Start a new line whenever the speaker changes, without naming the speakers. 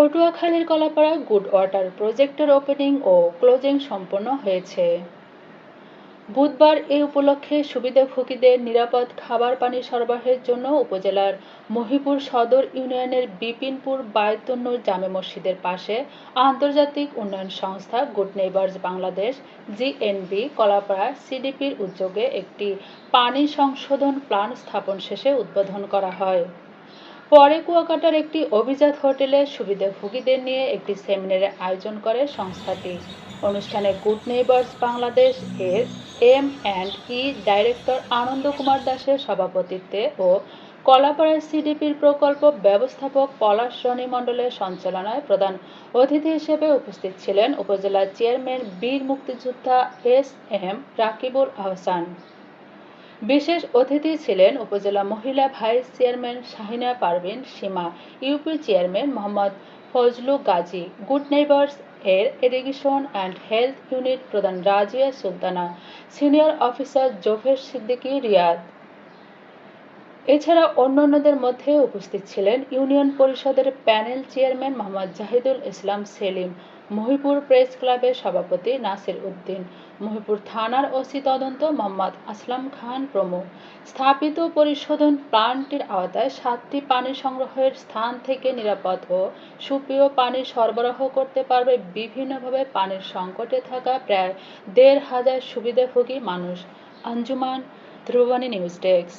পটুয়াখালীর Kalapara good water প্রজেক্টের opening ও ক্লোজিং সম্পন্ন হয়েছে। বুধবার এ উপলক্ষে সুবিধাভোগীদের নিরাপদ খাবার পানি সরবরাহের জন্য উপজেলার মহিপুর সদর ইউনিয়নের বিপিনপুর বায়তুন্নুর জামে মসজিদের পাশে আন্তর্জাতিক উন্নয়ন সংস্থা Good Neighbors Bangladesh GNB Kalapara সিডিপির উদ্যোগে একটি পানি সংশোধন প্ল্যান্ট স্থাপন শেষে উদ্বোধন করা হয়। পরে কুয়াকাটার একটি অভিজাত হোটেলে সুবিধাভোগীদের নিয়ে একটি সেমিনারের আয়োজন করে সংস্থাটি। অনুষ্ঠানে গুড নেইবার্স বাংলাদেশ এর M and E director Ananda Kumar দাসের সভাপতিত্বে ও কলাপাড়া সিডিপির প্রকল্প ব্যবস্থাপক পলাশ রনি মণ্ডলের সঞ্চালনায় প্রধান অতিথি হিসেবে উপস্থিত ছিলেন উপজেলা চেয়ারম্যান বীর মুক্তিযোদ্ধা এস এম রাকিবুল আহসান। বিশেষ অতিথি ছিলেন উপজেলা মহিলা vice chairman Shahina Parveen Sima, UP chairman Mohammad Fazlu Gazi, Good Neighbors এর ইরিগেশন অ্যান্ড হেলথ ইউনিট প্রধান রাজিয়া সুলতানা, সিনিয়র অফিসার জোফের সিদ্দিকী রিয়াদ। এছাড়া অন্যান্যদের মধ্যে উপস্থিত ছিলেন ইউনিয়ন পরিষদের panel chairman Mohammad Jahidul Islam Selim, Mahipur press ক্লাবের সভাপতি নাসির উদ্দিন, মহিপুর থানার ওসি তদন্ত মোহাম্মদ আসলাম খান প্রমুখ। স্থাপিত পরিশোধন প্ল্যান্টটির আওতায় সাতটি পানি সংগ্রহের স্থান থেকে নিরাপদ ও সুপেয় পানি সরবরাহ করতে পারবে বিভিন্নভাবে পানির সংকটে থাকা প্রায় দেড় হাজার সুবিধাভোগী মানুষ। Anjuman Dhrubani news desk.